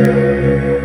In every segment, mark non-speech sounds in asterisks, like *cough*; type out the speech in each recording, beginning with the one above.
ಆತ್ಮಹತ್ಯೆ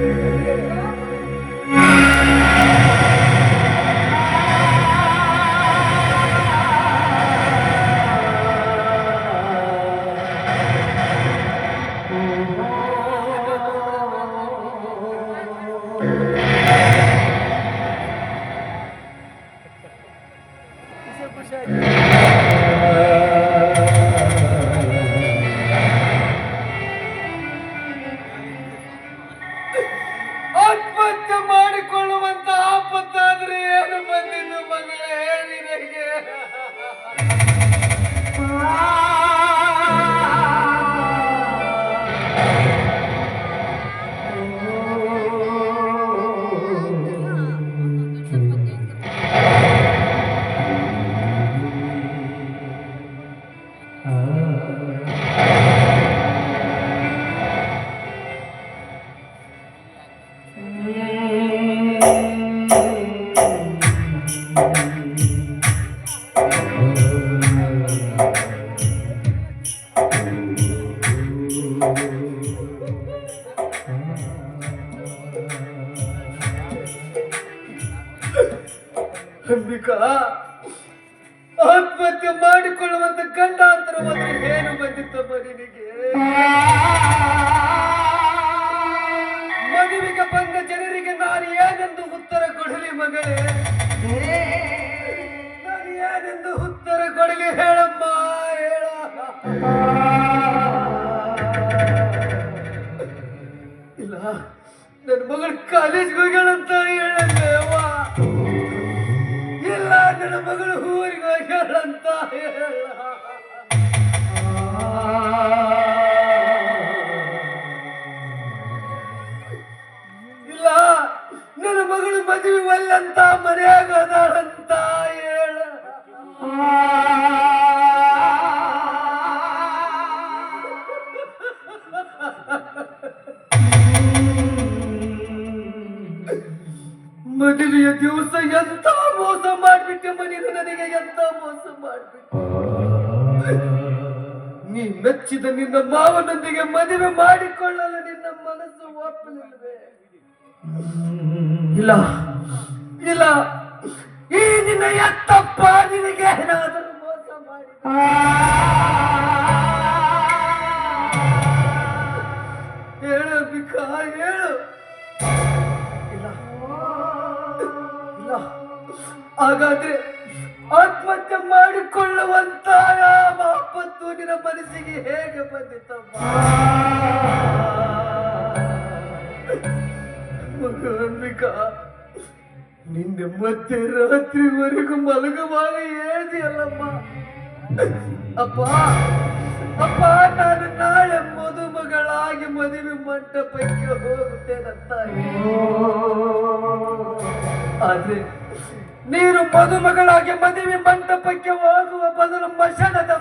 ನನ್ನ ಮಗಳು ಕಾಲೇಜ್ಗೆ ಹೋಗ್ಯಾಳಂತ ಹೇಳಲ್ಲೇವ ಇಲ್ಲ ನನ್ನ ಮಗಳು ಊರಿಗೆ ಹೋಗ್ಯಾಳಂತ ಹೇಳ. ಇಲ್ಲ ನನ್ನ ಮಗಳು ಮದುವೆ ಒಲ್ಲಂತ ಮನೆಯಾಗದಾಳಂತ ಹೇಳ. ಮದುವೆಯ ದಿವಸ ಎಂತ ಮೋಸ ಮಾಡ್ಬಿಟ್ಟೆ ಮನೇನು ನನಗೆ ಎಂತ ಮೋಸ ಮಾಡ್ಬಿಟ್ಟೆ. ನೀ ಮೆಚ್ಚಿದ ನಿನ್ನ ಮಾವನೊಂದಿಗೆ ಮದುವೆ ಮಾಡಿಕೊಳ್ಳಲು ನಿನ್ನ ಮನಸ್ಸು ಒಪ್ಪಲಿಲ್ಲವೇ? ಇಲ್ಲ. ಇಲ್ಲ. ಈ ನಿನ್ನ ಎತ್ತಪ್ಪ ನಿನಗೆ ಏನಾದರೂ ಮೋಸ ಮಾಡಿ ಬಿಕಾ ಹೇಳು. ಹಾಗಾದ್ರೆ ಆತ್ಮಹತ್ಯೆ ಮಾಡಿಕೊಳ್ಳುವಂತ ಆಪತ್ತು ನಿನ್ನ ಮನಸ್ಸಿಗೆ ಹೇಗೆ ಬಂದಿತ್ತಮ್ಮ? ಅಂಬಿಕಾ, ನಿನ್ನೆ ಮತ್ತೆ ರಾತ್ರಿವರೆಗೂ ಮಲಗುವಾಗ ಅಲ್ಲಮ್ಮ ಅಪ್ಪ ಅಪ್ಪ, ನಾನು ನಾಳೆ ಮದುಮಗಳಾಗಿ ಮದುವೆ ಮಂಟಪಕ್ಕೆ ಹೋಗುತ್ತೇನಂತ ಆದ್ರೆ ನೀನು ಮದುಮಗಳಾಗಿ ಮದುವೆ ಮಂಟಪಕ್ಕೆ ಹೋಗುವ ಬದಲು ಮಶಣದ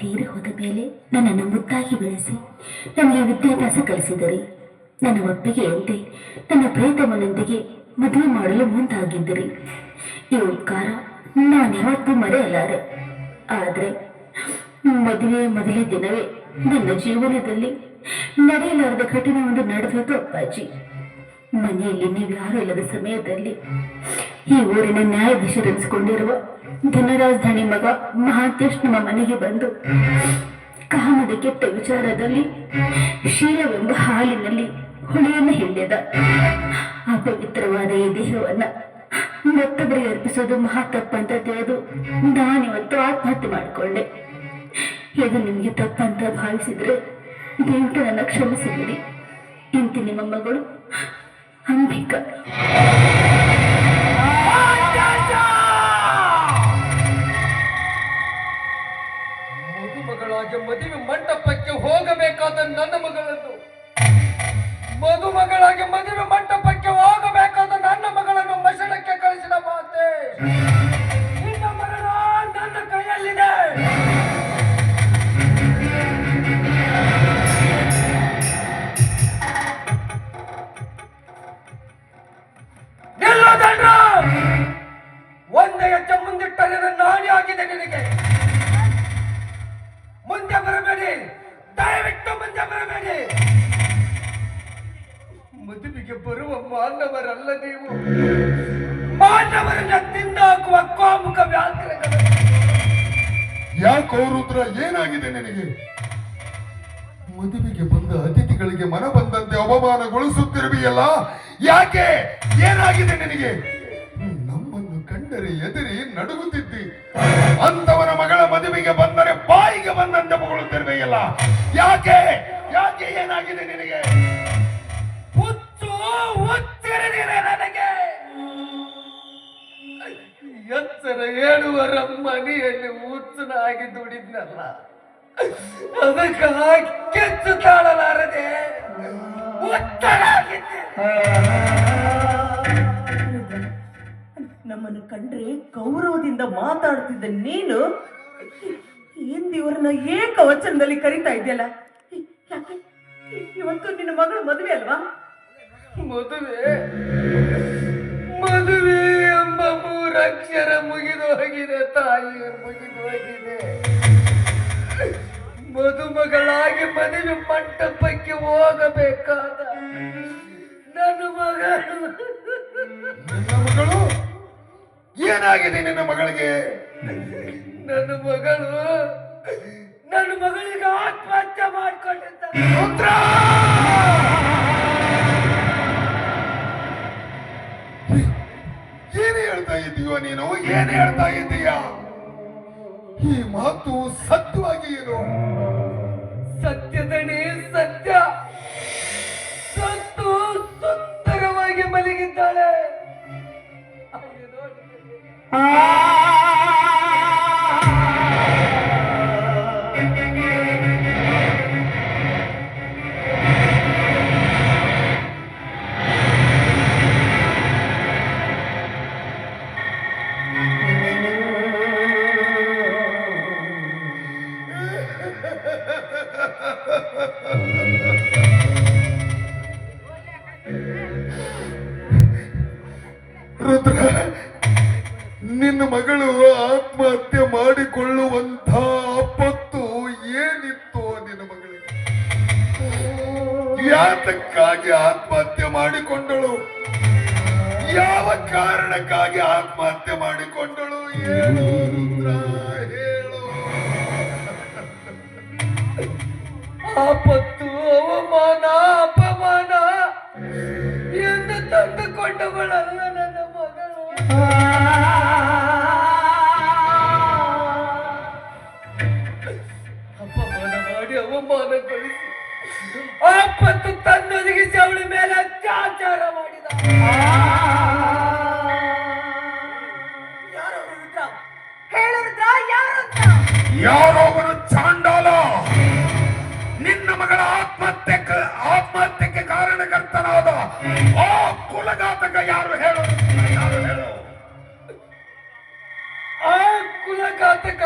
ತೀರಿ ಹೋದ ಮೇಲೆ ನನ್ನನ್ನು ಮುದ್ದಾಗಿ ಬೆಳೆಸಿ ನನಗೆ ವಿದ್ಯಾಭ್ಯಾಸ ಕಲಿಸಿದರೆ. ನನ್ನ ಒಪ್ಪಿಗೆಯಂತೆ ನನ್ನ ಪ್ರೇತಮನೊಂದಿಗೆ ಮದುವೆ ಮಾಡಲು ಮುಂದಾಗಿದ್ದಿರಿ. ಈ ಉಪಕಾರ ನಾನು ಯಾವತ್ತೂ ಮರೆಯಲಾರೆ. ಆದರೆ ಮದುವೆ ಮೊದಲೇ ದಿನವೇ ನನ್ನ ಜೀವನದಲ್ಲಿ ನಡೆಯಲಾರದ ಘಟನೆ ಒಂದು ನಡೆದದ್ದು ಅಪ್ಪಾಜಿ. ಮನೆಯಲ್ಲಿ ನೀವು ಯಾರು ಇಲ್ಲದ ಸಮಯದಲ್ಲಿ ಈ ಊರಿನ ನ್ಯಾಯಾಧೀಶರೆನಿಸಿಕೊಂಡಿರುವ ಧನರಾಜಧಾನಿ ಮಗ ಮಹಾಂತೇಶ್ ನಮ್ಮ ಮನೆಗೆ ಬಂದು ಕಾಮದ ಕೆಟ್ಟ ವಿಚಾರದಲ್ಲಿ ಶೀಲವೆಂಬ ಹಾಲಿನಲ್ಲಿ ಹುಳಿಯನ್ನು ಆ ಪವಿತ್ರವಾದ ಈ ದೇಹವನ್ನ ಮತ್ತೊಬ್ಬರಿಗೆ ಅರ್ಪಿಸೋದು ಮಹಾ ತಪ್ಪಂತ ತಿಳಿದು ನಾನಿವತ್ತು ಆತ್ಮಹತ್ಯೆ ಮಾಡಿಕೊಂಡೆ. ಇದು ನಿಮಗೆ ತಪ್ಪಂತ ಭಾವಿಸಿದ್ರೆ ದಯವಿಟ್ಟು ನನ್ನ ಕ್ಷಮಿಸಿಬಿಡಿ ಇಂತಿ ನಿಮ್ಮ ಮಗಳು ಅಂಬಿಕಾ. ನನ್ನ ಮಗಳನ್ನು ಮದುಮಗಳಾಗಿ ಮದುವೆ ಯಾಕೋ ರುದ್ರ ಏನಾಗಿದೆ ನಿನಗೆ? ಮದುವೆಗೆ ಬಂದ ಅತಿಥಿಗಳಿಗೆ ಮನ ಬಂದಂತೆ ಅವಮಾನಗೊಳಿಸುತ್ತಿರುವೆಯಲ್ಲ? ಯಾಕೆ? ಏನಾಗಿದೆ ನಿನಗೆ? ನಮ್ಮನ್ನು ಕಂಡರೆ ಎದುರಿ ನಡುಗುತ್ತಿದ್ದಿ. ಅಂತವನ ಮಗಳ ಮದುವೆಗೆ ಬಂದರೆ ಬಾಯಿಗೆ ಬಂದಂತೆ ಮಗಳುತ್ತಿರುವೆಯಲ್ಲ ಯಾಕೆ? ಯಾಕೆ ಏನಾಗಿದೆ ನಿನಗೆ? ಹುಚ್ಚು ಹುಚ್ಚಿರಿದಿದೆ ನನಗೆ. ಎಚ್ಚರ ಹೇಳುವರ ಮನೆಯಲ್ಲಿ ಹುಚ್ಚನಾಗಿ ದುಡಿದ್ನಲ್ಲ. ಅದಕ್ಕೆ ಕೆಚ್ಚು ತಾಳಲಾರದೆ ನಮ್ಮನ್ನು ಕಂಡ್ರೆ ಗೌರವದಿಂದ ಮಾತಾಡ್ತಿದ್ದ ನೀನು ಹಿಂದಿವರನ್ನ ಏಕ ವಚನದಲ್ಲಿ ಕರಿತಾ ಇದೆಯಲ್ಲ ಯಾಕೆ? ಇವತ್ತು ನಿನ್ನ ಮಗಳ ಮದುವೆ ಅಲ್ವಾ? ಮದುವೆ. ಮದುವೆ ಎಂಬ ಮೂರಕ್ಷರ ಮುಗಿದು ಹೋಗಿದೆ ತಾಯಿ ಮುಗಿದು ಹೋಗಿದೆ. ಮದುಮಗಳಾಗಿ ಮದುವೆ ಮಂಟಪಕ್ಕೆ ಹೋಗಬೇಕಾದ ನನ್ನ ಮಗಳು. ನನ್ನ ಮಗಳು? ಏನಾಗಿದೆ ನಿನ್ನ ಮಗಳಿಗೆ? ನನ್ನ ಮಗಳು ನನ್ನ ಮಗಳಿಗೆ ಆತ್ಮಹತ್ಯೆ ಮಾಡ್ಕೊಂಡಿದ್ದ ಹೇಳ್ತಾ ಇದ್ದೀಯೋ ನೀನು? ಏನ್ ಹೇಳ್ತಾ ಇದ್ದೀಯ ಈ ಮಾತು ಸತ್ಯವಾಗಿ ಏನು? ಸತ್ಯದಣಿ ಸತ್ಯ. ಸತ್ತು ಸುಂದರವಾಗಿ ಮಲಗಿದ್ದಾಳೆ. ಅಲ್ಲಿ ಆಪತ್ತು ಅವಮಾನ ಅಪಮಾನ ಎಂದು ತಂದುಕೊಂಡವಳಲ್ಲ ಕಾರಣಕರ್ತನಾದ ಆ ಕುಲಘಾತಕ ಯಾರು ಹೇಳು ಯಾರು ಆ ಕುಲಘಾತಕ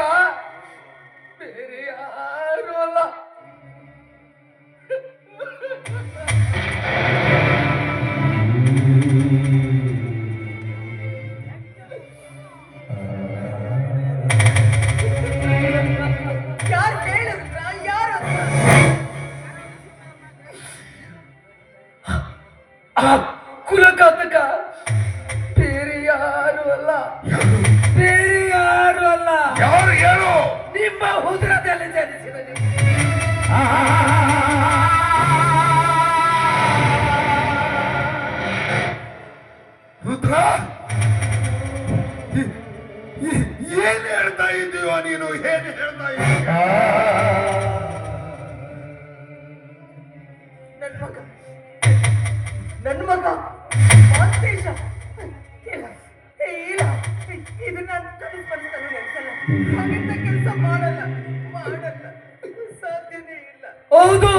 ಹೌದು.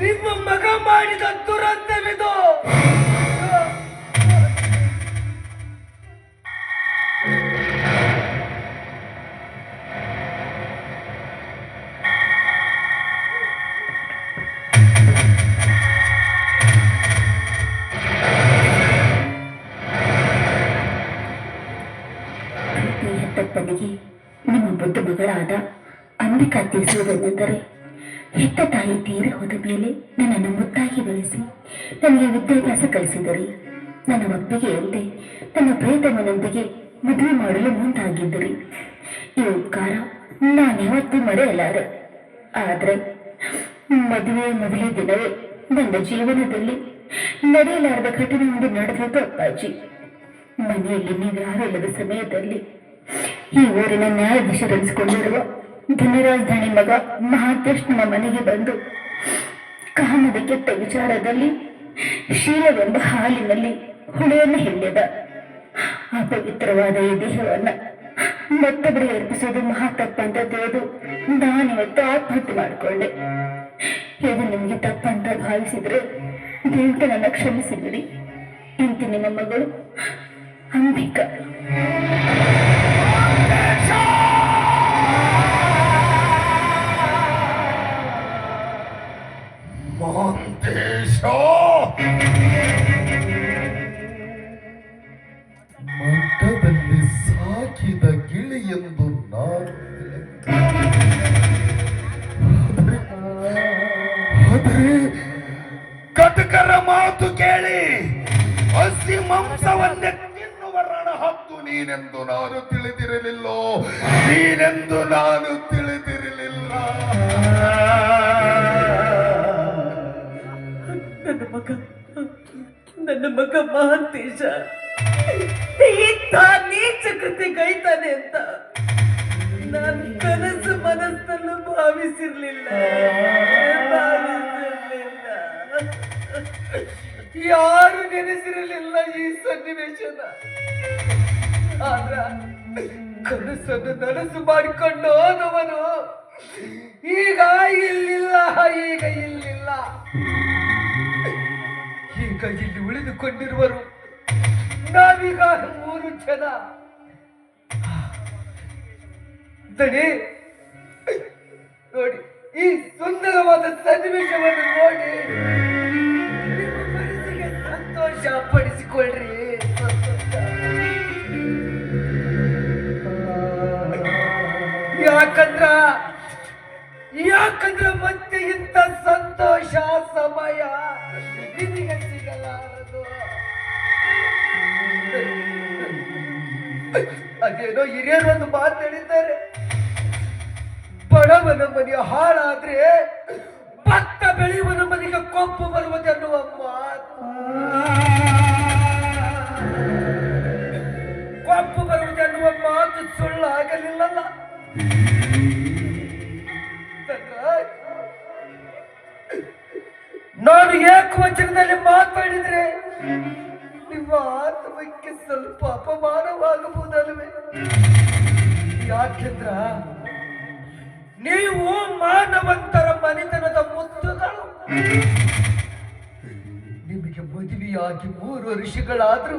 ನಿಮ್ಮ ಮಗ ಮಾಡಿದ ದುರಂತವಿದು ನಿಮ್ಮ ಬುದ್ಧ ಮಗಳಾದ ಅಂಬಿಕಾ ತಿಳಿಸುವುದೇನೆಂದರೆ ಹೆತ್ತ ತಾಯಿ ತೀರಿ ಹೋದ ಮೇಲೆ ನನ್ನನ್ನು ಮುದ್ದಾಗಿ ಬೆಳೆಸಿ. ನನಗೆ ವಿದ್ಯಾಭ್ಯಾಸ ಕಲಿಸಿದರು. ನನ್ನ ಒಪ್ಪಿಗೆಯಂತೆ ನನ್ನ ಪ್ರೇತಮನೊಂದಿಗೆ ಮದುವೆ ಮಾಡಲು ಮುಂದಾಗಿದ್ದರು. ಈ ಉಪಕಾರ ನಾನು ಯಾವತ್ತೂ ಮರೆಯಲಾರೆ. ಆದರೆ ಮದುವೆ ಮೊದಲೇ ದಿನವೇ ನನ್ನ ಜೀವನದಲ್ಲಿ ನಡೆಯಲಾರದ ಘಟನೆ ಒಂದು ನಡೆದಿತ್ತು ಅಪ್ಪಾಜಿ. ಮನೆಯಲ್ಲಿ ನೀವ್ಯಾರೂ ಇಲ್ಲದ ಸಮಯದಲ್ಲಿ ಈ ಊರಿನ ನ್ಯಾಯಾಧೀಶರೆನಿಸಿಕೊಂಡಿರುವ ಧನರಾಜಧಾನಿ ಮಗ ಮಹಾಕೃಷ್ಣನ ಮನೆಗೆ ಬಂದು ಕಾಮದ ಕೆಟ್ಟ ವಿಚಾರದಲ್ಲಿ ಶೀಲವೆಂಬ ಹಾಲಿನಲ್ಲಿ ಹುಳಿಯನ್ನು ಹಿಂಡಿದ. ಅಪವಿತ್ರವಾದ ಈ ದೇಹವನ್ನ ಮತ್ತೊಬ್ಬರಿಗೆ ಅರ್ಪಿಸೋದು ಮಹಾ ತಪ್ಪಂತ ತಿಳಿದು ನಾನಿವತ್ತು ಆತ್ಮಹತ್ಯೆ ಮಾಡಿಕೊಂಡೆ. ಇದು ನಿಮಗೆ ತಪ್ಪಂತ ಭಾವಿಸಿದ್ರೆ ದಯವಿಟ್ಟು ನನ್ನ ಕ್ಷಮಿಸಿಬಿಡಿ ಇಂತಿ ನಿಮ್ಮ ಮಗಳು ಅಂಬಿಕಾ. ಮಹಾಂತೇಶ! ಮಠದಲ್ಲಿ ಸಾಕಿದ ಗಿಳಿ ಎಂದು ನಾನು ಆದರೆ ಕಟಕರ ಮಾತು ಕೇಳಿ, ಹಸಿ ಮಾಂಸವನ್ನೇ ತಿನ್ನುವ ಹತ್ತು ನೀನೆಂದು ನಾನು ತಿಳಿದಿರಲಿಲ್ಲೋ? ನೀನೆಂದು ನಾನು ತಿಳಿದಿರಲಿಲ್ಲ? ಮಗ. ನನ್ನ ಮಗ ಮಹಾಂತೇಶ. ಇಂಥ ನೀಚ ಕೃತಿ ಕೈತಾನೆ ಅಂತ ನನ್ನ ಕನಸು ಭಾವಿಸಿರ್ಲಿಲ್ಲ. ಭಾವಿಸಿರ್ಲಿಲ್ಲ. ಯಾರು ನೆನೆಸಿರಲಿಲ್ಲ ಈ ಸನ್ನಿವೇಶನ. ಆದ್ರ ಕನಸನ್ನು ನನಸು ಮಾಡಿಕೊಂಡು ಹೋದವನು. ಈಗ ಇಲ್ಲಿಲ್ಲ ಈಗ ಇಲ್ಲಿಲ್ಲ. ಈಗ ಇಲ್ಲಿ ಉಳಿದುಕೊಂಡಿರುವರು. ನಾವೀಗ ಮೂರು ಜನ. ದಣಿ, ನೋಡಿ, ಈ ಸುಂದರವಾದ ಸನ್ನಿವೇಶವನ್ನು ನೋಡಿ. ಮನಸ್ಸಿಗೆ ಸಂತೋಷ ಪಡಿಸಿಕೊಳ್ಳ್ರಿ ಯಾಕಂದ್ರ ಯಾಕಂದ್ರ ಮತ್ತೆ ಇಂಥ ಸಂತೋಷ ಸಮಯ ನಿಮಗೆ ಅದೇನೋ ಹಿರಿಯರೊಂದು ಮಾತು ಹೇಳಿದ್ದಾರೆ. ಬಡವನ ಮನೆಯ ಹಾಳಾದ್ರೆ ಭತ್ತ ಬೆಳೆಯುವನ ಮನೆಗೆ ಕೊಪ್ಪು ಬರುವುದೆನ್ನುವ ಮಾತು. ಕೊಪ್ಪು ಬರುವುದೆನ್ನುವ ಮಾತು ಸುಳ್ಳಾಗಲಿಲ್ಲಲ್ಲ. ಏಕವಚನದಲ್ಲಿ ಮಾತಾಡಿದ್ರೆ ನಿಮ್ಮ ಆತ್ಮಕ್ಕೆ ಸ್ವಲ್ಪ ಅಪಮಾನವಾಗಬಹುದಲ್ವೇ? ಯಾಕೆಂದ್ರ ನೀವು ಮಾನವಂತರ ಮನೆತನದ ಮುತ್ತುಗಳು. ನಿಮಗೆ ಮದುವೆಯಾಗಿ ಮೂರು ವರ್ಷಗಳಾದ್ರೂ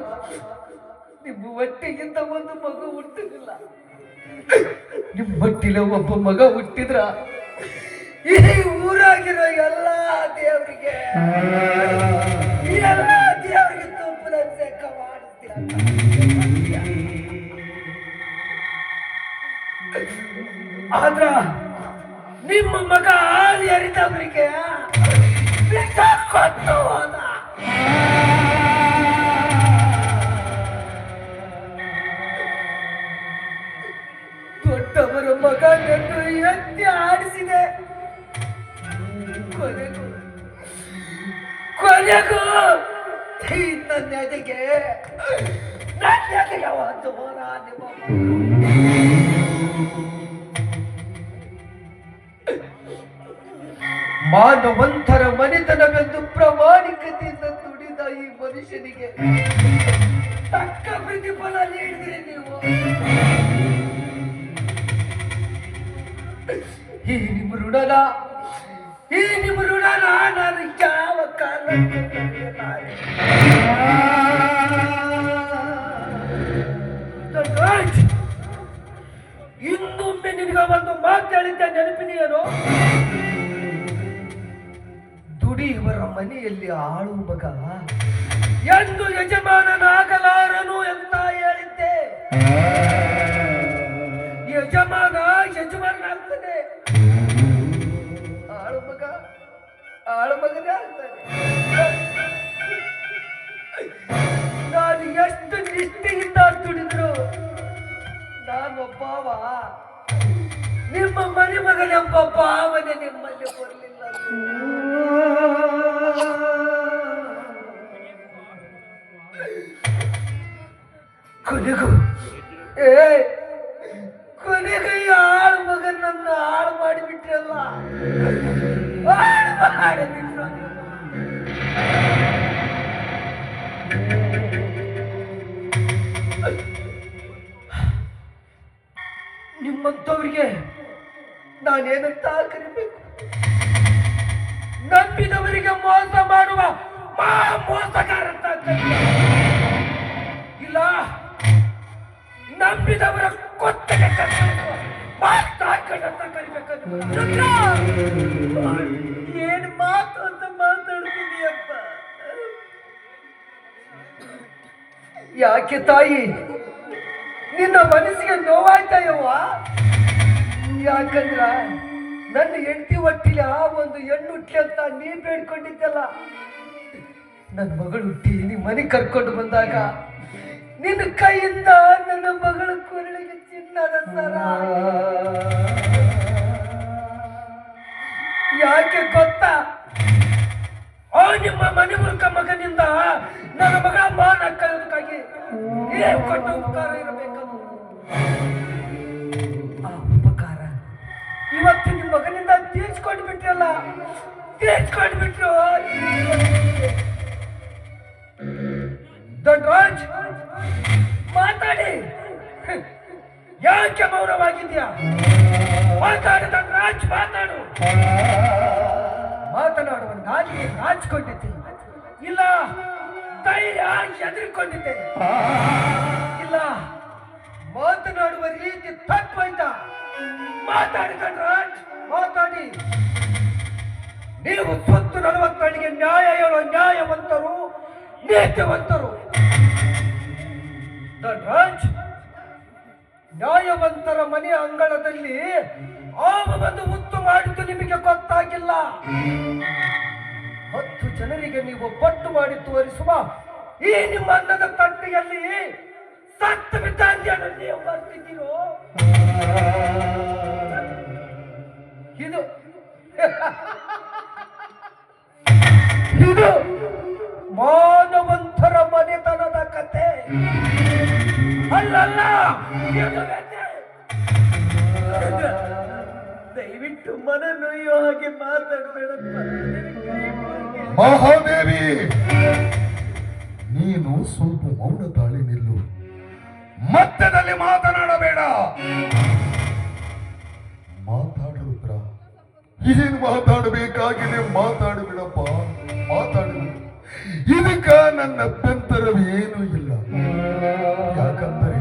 ನಿಮ್ಮ ಹೊಟ್ಟೆಗಿಂತ ಒಂದು ಮಗು ಹುಟ್ಟಲಿಲ್ಲ ನಿಮ್ಮ ಹೊಟ್ಟಿಲ ಒಬ್ಬ ಮಗ ಹುಟ್ಟಿದ್ರ ಈ ಊರಾಗಿರೋ ಎಲ್ಲ ದೇವರಿಗೆ ಎಲ್ಲ ದೇವರಿಗೆ ತುಪ್ಪದ ಅಭಿಷೇಕ ಆದ್ರ ನಿಮ್ಮ ಮಗ ಹಾಲು ಹರಿದವರಿಗೆ ಮನುಷ್ಯನಿಗೆ ತಕ್ಕ ಪ್ರತಿಫಲ ನೀಡಿದ್ರಿ ನೀವು. ಈ ನಿಮ್ಮ ಋಣನ ಈ ನಿಮ್ಮ ಋಣನ ನಾನು ಯಾವ ಕಾರಣಕ್ಕೂ ಇನ್ನೊಮ್ಮೆ ನಿನಗೆ ಒಂದು ಮಾತು ಹೇಳಿದ್ದೆ, ನೆನಪಿದೆಯೇನು? ದುಡಿಯುವರ ಮನೆಯಲ್ಲಿ ಆಳು ಮಗ. ಎಂದು ಯಜಮಾನನಾಗಲಾರನು ಅಂತ ಹೇಳಿದ್ದೆ. ಯಜಮಾನ ಯಜಮಾನನಾಗ್ತಾನೆ ಆಳು ಮಗ, ಆಳು ಮಗನೇ ನಾನು ಎಷ್ಟು ನಿಷ್ಠೆಯಿಂದ ದುಡಿದ್ರು. ನಾನೊಬ್ಬವ ನಿಮ್ಮ ಮನೆ ಮಗನೆಂಬ ಭಾವನೆ ನಿಮ್ಮಲ್ಲಿ ಬರಲಿಲ್ಲ. ಕೊನೆಗೂ ಏ ಕೊನೆಗೂ ಈ ಆಳು ಮಗನನ್ನ ಹಾಳು ಮಾಡಿಬಿಟ್ರಲ್ಲ ಹಾಳು. ನಿಮ್ಮಂಥವ್ರಿಗೆ ನಾನೇನಂತ ಕರಿಬೇಕು ನಂಬಿದವರಿಗೆ ಮೋಸ ಮಾಡುವ ಮಾ ಮೋಸಗಾರ ಅಂತ ಕರೀತಾರೆ. ಇಲ್ಲ ನಂಬಿದವರ ಕೊತ್ತಲೆ! ಏನ್ ಮಾತು ಅಂತ ಮಾತಾಡ್ತಿದೀಯಪ್ಪ ಯಾಕೆ ತಾಯಿ? ನಿನ್ನ ಮನಸ್ಸಿಗೆ ನೋವಾಯ್ತಾಯವ್ವ? ಯಾಕಂದ್ರ ನನ್ನ ಹೆಂಡತಿ ಹೊಟ್ಟಿಲಿ ಆ ಒಂದು ಹೆಣ್ಣು ಹುಟ್ಟಿ ಅಂತ ನೀ ಬೇಡ್ಕೊಂಡಿದ್ದಲ್ಲ. ನನ್ನ ಮಗಳು ಹುಟ್ಟಿ ನಿಮ್ಮ ಮನೆಗೆ ಕರ್ಕೊಂಡು ಬಂದಾಗ ನಿನ್ನ ಕೈಯಿಂದ ನನ್ನ ಮಗಳ ಕೊರಳಿಗೆ ಚಿನ್ನದ ಸರ. ಯಾಕೆ ಗೊತ್ತಾ? ಆ ನಿಮ್ಮ ಮನೆ ಮೂಲಕ ಮಗನಿಂದ ನನ್ನ ಮಗಳ ಮಾನ ಕಳೆಯೋದಕ್ಕಾಗಿ ಏನ್ ಕೊಟ್ಟ ಉಪಕಾರ ಇರಬೇಕದು. ಆ ಉಪಕಾರ ಇವತ್ತು ನಿಮ್ಮ ಮಗನಿಂದ ತೀರ್ಸ್ಕೊಂಡು ಬಿಟ್ರಲ್ಲ ತೀರ್ಸ್ಕೊಂಡು ಬಿಟ್ರು ಧನ್ರಾಜ್ ಮಾತಾಡಿ. ಯಾಕೆ ಮೌನವಾಗಿದ್ಯಾ ಮಾತಾಡು ದೊಡ್ಡರಾಜ್ ಮಾತಾಡು. ಮಾತನಾಡುವ ನಾಲಿಗೆ ನಾಚಿಕೊಂಡಿದ್ದೆ ಇಲ್ಲ, ಧೈರ್ಯ ಎದುರುಕೊಂಡಿದ್ದೆ. ಇಲ್ಲ, ಮಾತನಾಡುವ ರೀತಿ ತಪ್ಪು ತಪ್ಪೈತ ಮಾತಾಡಿದ ರಾಜ್, ಮಾತಾಡಿ. ನೀವು ಸ್ವತ್ತು ನಲವತ್ತಳಿಗೆ ನ್ಯಾಯ ಹೇಳೋ ನ್ಯಾಯವಂತರು, ನೀತಿವಂತರು. ರಾಜ್ ನ್ಯಾಯವಂತರ ಮನೆ ಅಂಗಳದಲ್ಲಿ ಆವ ಬಂದು ಮುತ್ತು ಮಾಡಿದ್ದು ನಿಮಗೆ ಗೊತ್ತಾಗಿಲ್ಲ. ಹತ್ತು ಜನರಿಗೆ ನೀವು ಪಟ್ಟು ಮಾಡಿ ತೋರಿಸುವ ಈ ನಿಮ್ಮ ಅನ್ನದ ತಟ್ಟೆಯಲ್ಲಿ ಸತ್ತು ನೀವು ಬರ್ತಿದ್ದೀರೋ? ಇದು *laughs* ಇದು ಮಾನವಂತರ ಮನೆತನದ ಕತೆ. ಅಲ್ಲಲ್ಲ. ದಯವಿಟ್ಟು ಮನ ನೋಯೋ ಹಾಗೆ ಮಾತಾಡಬೇಡಪ್ಪ ನೀನು ಸ್ವಲ್ಪ ಮೌನ ತಾಳಿ ನಿಲ್ಲು. ಮಧ್ಯದಲ್ಲಿ ಮಾತನಾಡಬೇಡ. ಮಾತಾಡು ಏನ್ ಮಾತಾಡಬೇಕಾಗಿದೆ ಮಾತಾಡು ಬಿಡಪ್ಪ. ಇದಕ್ಕ ನನ್ನ ಅಭ್ಯಂತರವೇನೂ ಇಲ್ಲ ಯಾಕಂದರೆ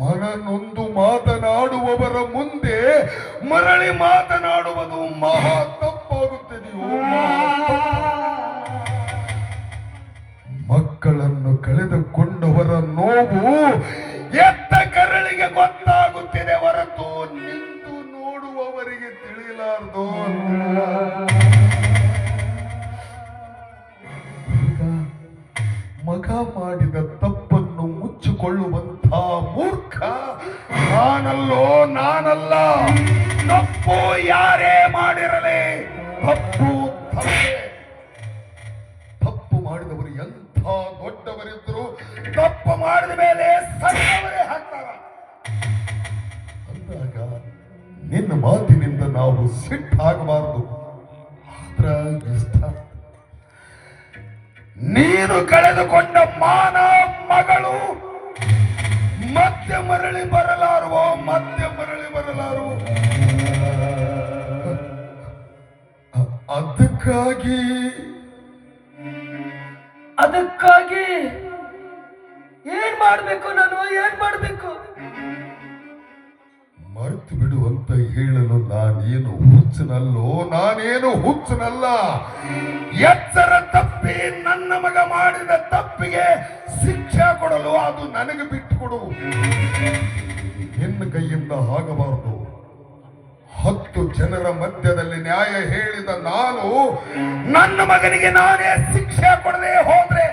ಮನನೊಂದು ಮಾತನಾಡುವವರ ಮುಂದೆ ಮರಳಿ ಮಾತನಾಡುವುದು ಮಹಾ ತಪ್ಪಾಗುತ್ತದೆಯೋ. ಮಕ್ಕಳನ್ನು ಕಳೆದುಕೊಂಡವರ ನೋವು ಎತ್ತ ಕರಳಿಗೆ ಗೊತ್ತಾಗುತ್ತಿದೆ ಹೊರತು ನಿಂತು ನೋಡುವವರಿಗೆ ತಿಳಿಯಲಾರದು ಮಗ ಮಾಡಿದ ತಪ್ಪನ್ನು ಮುಚ್ಚಿಕೊಳ್ಳುವಂತ ಮೂರ್ಖ ನಾನಲ್ಲೋ ನಾನಲ್ಲ. ತಪ್ಪು ಯಾರೇ ಮಾಡಿರಲಿ, ತಪ್ಪು ತಪ್ಪೇ. ಮಾಡಿದವರು ಎಂಥ ದೊಡ್ಡವರಿದ್ರು, ತಪ್ಪು ಮಾಡಿದ ಮೇಲೆ ಸಣ್ಣವರೇ ಹಾಕ್ತಾರ ಅಂದಾಗ ನಿನ್ನ ಮಾತಿನಿಂದ ನಾವು ಸಿಟ್ಟಾಗಬಾರದು. ಆದ್ರ ಇಷ್ಟ. ನೀನು ಕಳೆದುಕೊಂಡ ಮಾನ ಮಗಳು ಮತ್ತೆ ಮರಳಿ ಬರಲಾರುವ, ಮತ್ತೆ ಮರಳಿ ಬರಲಾರೋ ಅದಕ್ಕಾಗಿ ಅದಕ್ಕಾಗಿ ಏನ್ ಮಾಡ್ಬೇಕು ನಾನು, ಏನ್ ಮಾಡ್ಬೇಕು? ಮರೆತು ಬಿಡು ಅಂತ ಹೇಳಲು ನಾನೇನು ಹುಚ್ಚನಲ್ಲೋ, ನಾನೇನು ಹುಚ್ಚನಲ್ಲ? ಎಚ್ಚರ ತಪ್ಪಿ ನನ್ನ ಮಗ ಮಾಡಿದ ತಪ್ಪಿಗೆ ಶಿಕ್ಷೆ ಕೊಡಲು ಅದು ನನಗೆ ಬಿಟ್ಟು ಕೊಡು ಕೈಯಿಂದ ಆಗಬಾರದು. ಹತ್ತು ಜನರ ಮಧ್ಯದಲ್ಲಿ ನ್ಯಾಯ ಹೇಳಿದ ನಾನು ನನ್ನ ಮಗನಿಗೆ ನಾನೇ ಶಿಕ್ಷೆ ಕೊಡದೆ ಹೋದ್ರೆ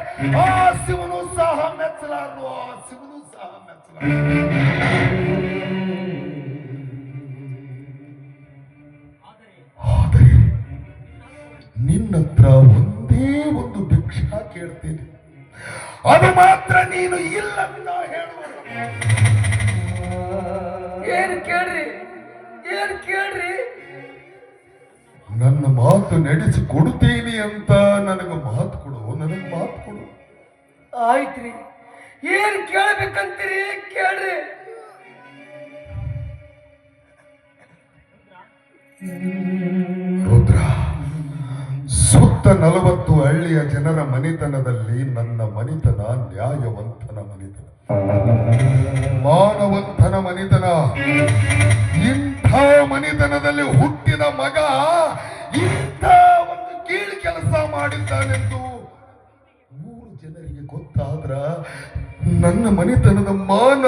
ಆ ಶಿವನು ಸಹ ಮೆಚ್ಚಲಾರದು, ಆ ಶಿವನು ಸಹ ಮೆಚ್ಚಲಾರದು. ಆದರೆ ನಿನ್ನತ್ರ ಒಂದೇ ಒಂದು ಭಿಕ್ಷಾ ಕೇಳ್ತೀನಿ. ಅದು ಮಾತ್ರ ನೀನು ಇಲ್ಲಂತ ಏನು ಏನ್ ಕೇಳ್ರಿ? ಏನು ಕೇಳ್ರಿ? ನನ್ನ ಮಾತು ನಡೆಸಿ ಕೊಡ್ತೀನಿ ಅಂತ ನನಗೆ ಮಾತು ಕೊಡು ನನಗೆ ಮಾತು ಕೊಡು. ಆಯ್ತ್ರಿ. ಏನ್ ಕೇಳ್ಬೇಕಂತೀರಿ? ಕೇಳ್ರಿ. ರುದ್ರ ಸುತ್ತ ನಲವತ್ತು ಹಳ್ಳಿಯ ಜನರ ಮನೆತನದಲ್ಲಿ ನನ್ನ ಮನಿತನ ನ್ಯಾಯವಂತನ ಮನೆತನ. ಮಾನವಂತನ ಮನಿತನ. ಇಂಥ ಮನೆತನದಲ್ಲಿ ಹುಟ್ಟಿದ ಮಗ ಇಂಥ ಒಂದು ಕೀಳು ಕೆಲಸ ಮಾಡಿದ್ದಾನೆಂದು ಮೂರು ಜನರಿಗೆ ಗೊತ್ತಾದ್ರ ನನ್ನ ಮನಿತನದ ಮಾನ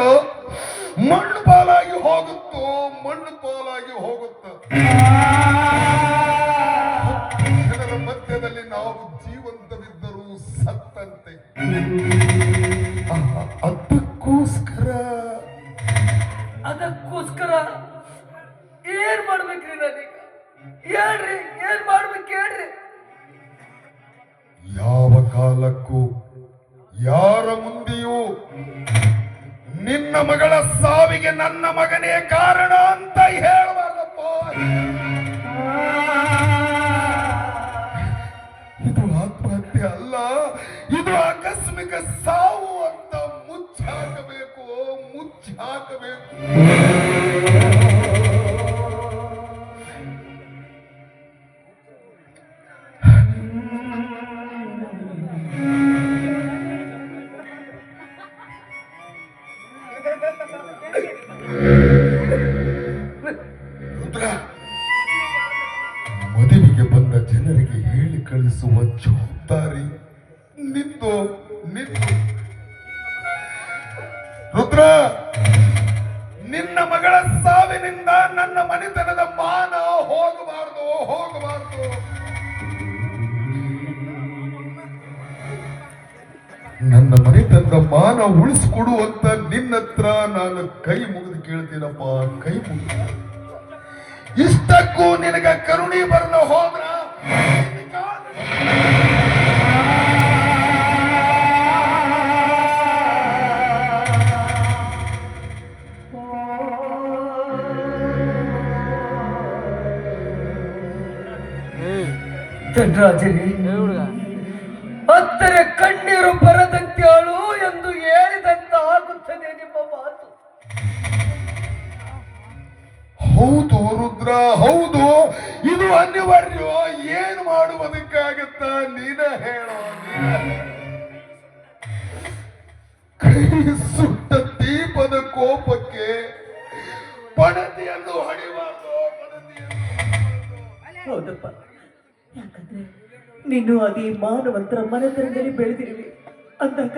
ಮಣ್ಣು ಪಾಲಾಗಿ ಹೋಗುತ್ತೋ ಮಣ್ಣು ಪಾಲಾಗಿ ಹೋಗುತ್ತೋ. ಅದಕ್ಕೋಸ್ಕರ. ಅದಕ್ಕೋಸ್ಕರ ಏನ್ ಮಾಡ್ಬೇಕ್ರಿ ನಾನೀಗ? ಹೇಳ್ರಿ ಏನ್ ಮಾಡ್ಬೇಕು ಹೇಳ್ರಿ. ಯಾವ ಕಾಲಕ್ಕೂ ಯಾರ ಮುಂದೆಯೂ ನಿನ್ನ ಮಗಳ ಸಾವಿಗೆ ನನ್ನ ಮಗನೇ ಕಾರಣ ಅಂತ ಹೇಳಬಾರ್ದಪ್ಪ. ಆಕಸ್ಮಿಕ ಸಾವು ಅಂತ ಮುಚ್ಚಾಕಬೇಕು ಮುಚ್ಚಾಕಬೇಕು. ಮನೆತನದ ಮಾನ ಉಳಿಸ್ಕೊಡು ಅಂತ ನಿನ್ನ ಹತ್ರ ನಾನು ಕೈ ಮುಗಿದು ಕೇಳ್ತೀನಪ್ಪ, ಕೈ ಮುಗಿದು. ಇಷ್ಟಕ್ಕೂ ನಿನಗ ಕರುಣೆ ಬರಲು ಹೋದ್ರ? ಧನರಾಜರಿ ಹೌದು ಹೌದು ಇದು ಅನಿವಾರ್ಯ. ಏನು ಮಾಡುವುದಕ್ಕಾಗತ್ತ? ನೀನ ಹೇಳೋ. ಕೈ ಸುಟ್ಟ ದೀಪದ ಕೋಪಕ್ಕೆ ಪಣತಿಯನ್ನು ಹೊಡಿಬಾರ್ದು ಪಣತಿಯನ್ನು ಹೊಡಿಬಾರ್ದು. ಹೌದಪ್ಪ. ಯಾಕಂದ್ರೆ ನೀನು ಅದೇ ಮಾನವಂತರ ಮನೆತನದಲ್ಲಿ ಬೆಳೆದಿರುವೆ ಅಂದಾಗ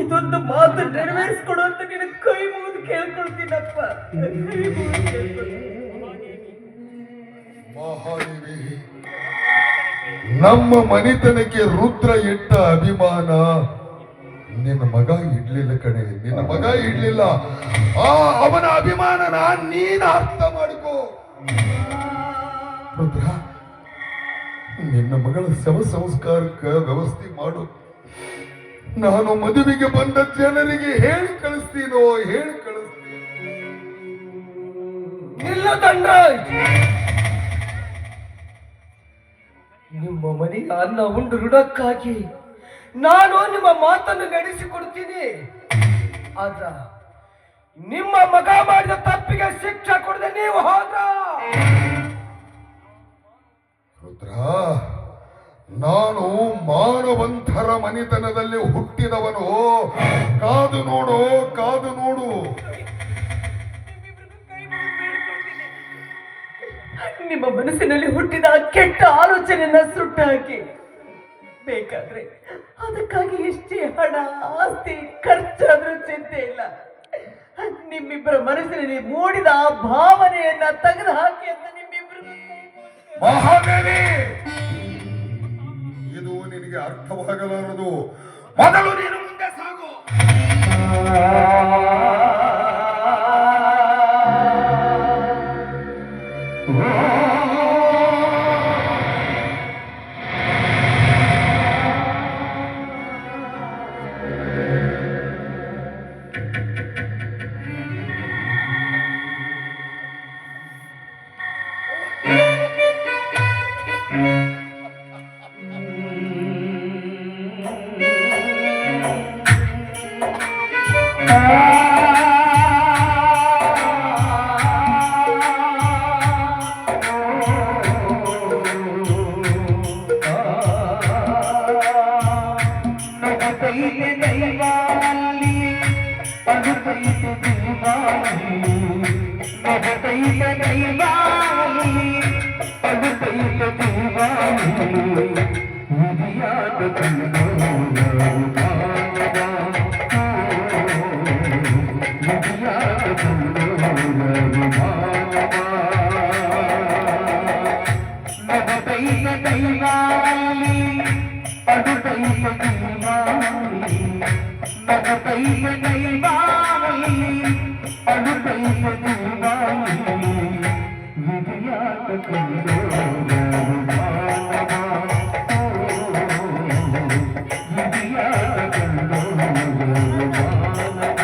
ಇದೊಂದು ಮಾತು ನೆರವೇರಿಸ್ಕೊಡು ಅಂತ ನಿನ್ನ ಕೈ ಮುಗಿದು ಕೇಳ್ಕೊಳ್ತೀನಪ್ಪ. ಕೈ ಮುಗಿದು ಕೇಳ್ಕೊಳ್ತೀನಿ. ನಮ್ಮ ಮನೆತನಕ್ಕೆ ರುದ್ರ ಇಟ್ಟ ಅಭಿಮಾನ ನಿನ್ನ ಮಗ ಇಡ್ಲಿಲ್ಲ ಕಡೆ ನಿನ್ನ ಮಗ ಇಡ್ಲಿಲ್ಲ. ಆ ಅವನ ಅಭಿಮಾನನ ನೀನು ಅರ್ಥ ಮಾಡಿಕೋ. ರುದ್ರ, ನಿನ್ನ ಮಗಳ ಶವ ಸಂಸ್ಕಾರಕ್ಕೆ ವ್ಯವಸ್ಥೆ ಮಾಡು. ನಾನು ಮದುವೆಗೆ ಬಂದ ಜನರಿಗೆ ಹೇಳಿ ಕಳಿಸ್ತೀನೋ, ಹೇಳಿ ಕಳಿಸ್ತೀನಿ. ನಿಲ್ಲ ಧನರಾಜ್ ಮನೆಯ ಅನ್ನ ಉಂಡು ಋಣಕ್ಕಾಗಿ ನಾನು ನಿಮ್ಮ ಮಾತನ್ನು ನಡೆಸಿಕೊಡ್ತೀನಿ ಆದ್ರ ನಿಮ್ಮ ಮಗ ಮಾಡಿದ ತಪ್ಪಿಗೆ ಶಿಕ್ಷೆ ಕೊಡದೆ ನೀವು ಹೋದ್ರ? ರುದ್ರ, ನಾನು ಮಾನವಂತರ ಮನೆತನದಲ್ಲಿ ಹುಟ್ಟಿದವನು. ಕಾದು ನೋಡು ಕಾದು ನೋಡು. ನಿಮ್ಮ ಮನಸ್ಸಿನಲ್ಲಿ ಹುಟ್ಟಿದ ಕೆಟ್ಟ ಆಲೋಚನೆಯನ್ನ ಸುಟ್ಟು ಹಾಕಿ ಬೇಕಾದ್ರೆ ಅದಕ್ಕಾಗಿ ಎಷ್ಟೇ ಹಣ, ಆಸ್ತಿ, ಖರ್ಚಾದ್ರೂ ಚಿಂತೆ ಇಲ್ಲ. ನಿಮ್ಮಿಬ್ಬರ ಮನಸ್ಸಿನಲ್ಲಿ ಮೂಡಿದ ಆ ಭಾವನೆಯನ್ನ ತೆಗೆದು ಹಾಕಿ ಅಂತ ನಿಮ್ಮಿಬ್ಬರು ಮಹಾದೇವಿ! ಇದು ನಿನಗೆ ಅರ್ಥವಾಗಲಾರದು. ಮೊದಲು ನೀನು పడుకైతే దైవాలి పడుకైతే